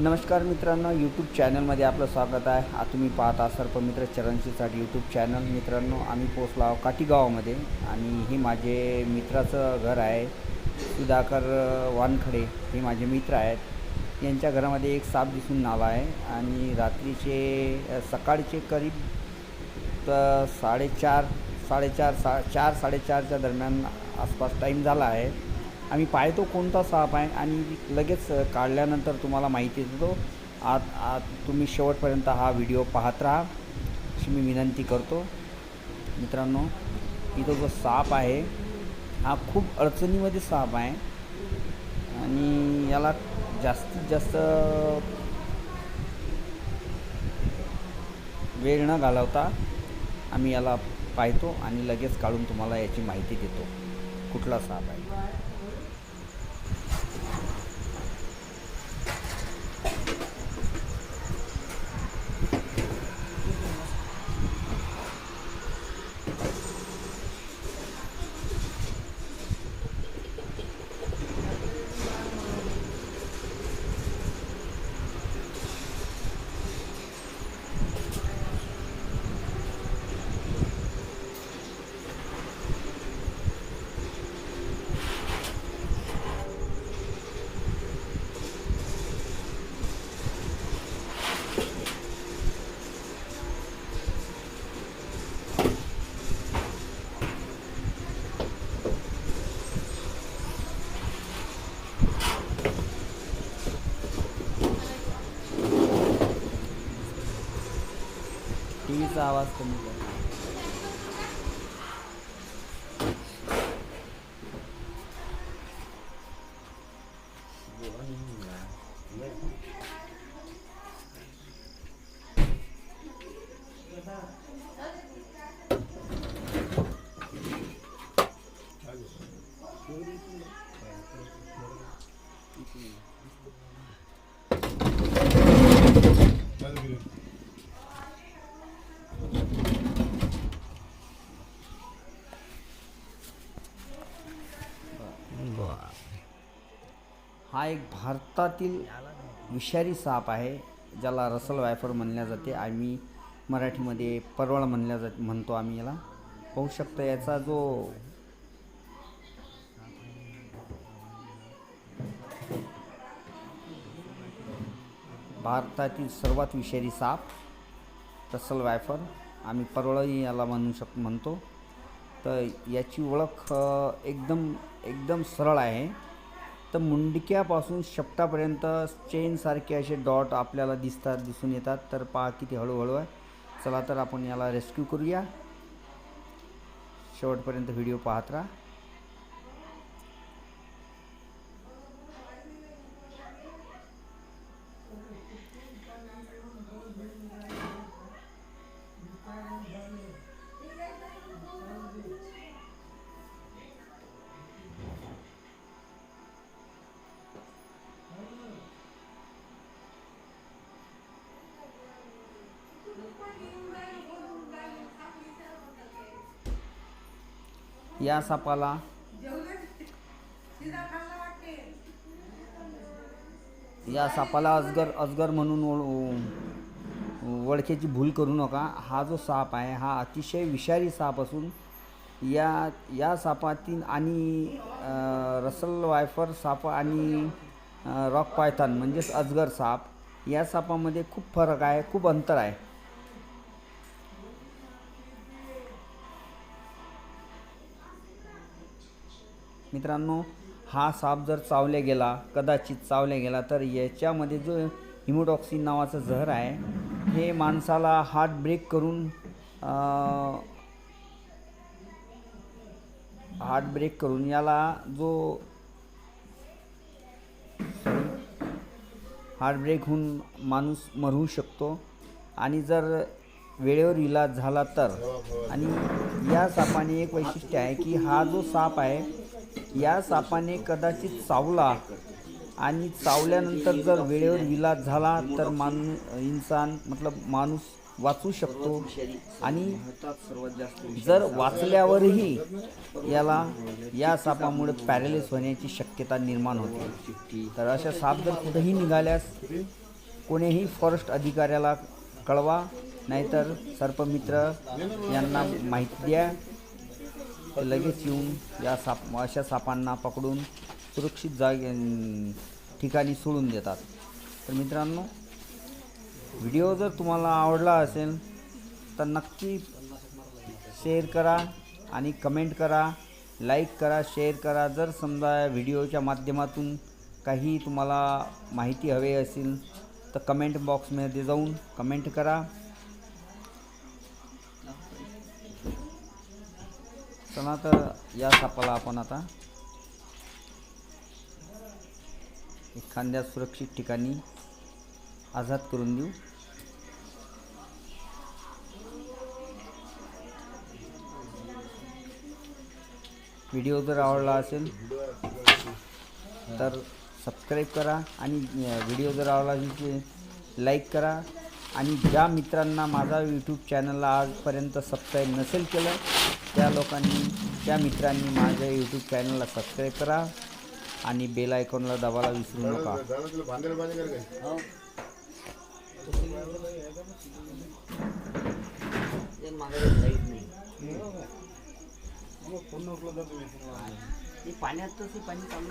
नमस्कार मित्रांनो यूट्यूब चॅनलमध्ये आपलं स्वागत आहे. आता तुम्ही पाहता सर्पमित्र चरणशीसाठी यूट्यूब चॅनल मित्रांनो आम्ही पोचलो आहोत काठीगावामध्ये आणि हे माझे मित्राचं घर आहे सुधाकर वानखडे हे माझे मित्र आहेत. यांच्या घरामध्ये एक साप दिसून नाला आहे आणि रात्रीचे सकाळचे करीब तर साडेचार साडेचार सा चार साडेचारच्या दरम्यान आसपास टाईम झाला आहे. आम्ही पाहतो कोणता साप आहे आणि लगेच काढल्यानंतर तुम्हाला माहिती देतो. आत आत तुम्ही शेवटपर्यंत हा व्हिडिओ पाहत राहा. अशी मी विनंती करतो. मित्रांनो इथं जो साप आहे हा खूप अडचणीमध्ये साप आहे. आणि याला जास्तीत जास्त वेळ न घालवता आम्ही याला पाहतो आणि लगेच काढून तुम्हाला याची माहिती देतो. कुठला साप आहे? आवाज कमी कर. हा एक भारतातील विषारी साप आहे ज्याला रसल वायफर म्हणल्या जाते. आम्ही मराठीमध्ये परवळ म्हणल्या जात म्हणतो आम्ही याला. पाहू शकतो याचा जो भारतातील सर्वात विषारी साप रसल वायफर आम्ही परवळही याला म्हणू शक म्हणतो. तर याची ओळख एकदम एकदम सरळ आहे. तर मुंडक्यापासून शेपटापर्यंत चेनसारखे असे डॉट आपल्याला दिसतात दिसून येतात. तर पहा किती हळूहळू आहे. चला तर आपण याला रेस्क्यू करूया. शेवटपर्यंत व्हिडिओ पाहत राहा. या सापाला. या सापाला अजगर अजगर म्हणून ओळ- ओळखीची भूल करू नका. हा जो साप आहे हा अतिशय विषारी साप असून या या सापातील आणि रसल वायफर साप आणि रॉक पायथन म्हणजेच अजगर साप या सापामध्ये खूप फरक आहे खूप अंतर आहे. मित्रांनो हा साप जर चावल्या गेला कदाचित चावल्या गेला तर याच्यामध्ये जो हिमोटॉक्सिन नावाचं जहर आहे हे माणसाला हार्ट ब्रेक करून हार्ट ब्रेक करून याला जो हार्ट ब्रेक होऊन माणूस मरू शकतो. आणि जर वेळेवर इलाज झाला तर. आणि या सापाने एक वैशिष्ट्य आहे की हा जो साप आहे या सापाने कदाचित चावला आणि चावल्यानंतर जर वेळेवर इलाज झाला तर माणू इन्सान मतलब माणूस वाचू शकतो. आणि जर वाचल्यावरही याला या सापामुळे पॅरेलिस होण्याची शक्यता निर्माण होते. तर अशा साप जर कुठेही निघाल्यास कोणीही फॉरेस्ट अधिकाऱ्याला कळवा नाहीतर सर्पमित्र यांना माहिती द्या. लगेच येऊन या साप अशा सापांना पकडून सुरक्षित जागे ठिकाणी सोडून देतात. तर मित्रांनो व्हिडिओ जर तुम्हाला आवडला असेल तर नक्की शेअर करा आणि कमेंट करा लाईक करा शेअर करा. जर समजा या व्हिडिओच्या माध्यमातून काही तुम्हाला माहिती हवे असेल तर कमेंट बॉक्समध्ये जाऊन कमेंट करा. चला तर या सापाला आपण आता एखाद्या सुरक्षित ठिकाणी आझाद करून देऊ. व्हिडिओ जर आवडला असेल तर सबस्क्राईब करा आणि व्हिडिओ जर आवडला असेल लाईक करा. आणि ज्या मित्रांना माझा यूट्यूब चॅनलला आजपर्यंत सबस्क्राईब नसेल केलं त्या लोकांनी त्या मित्रांनी माझ्या यूट्यूब चॅनलला सबस्क्राईब करा आणि बेल आयकॉनला दाबायला विसरू नका. पाण्यात पाणी चालू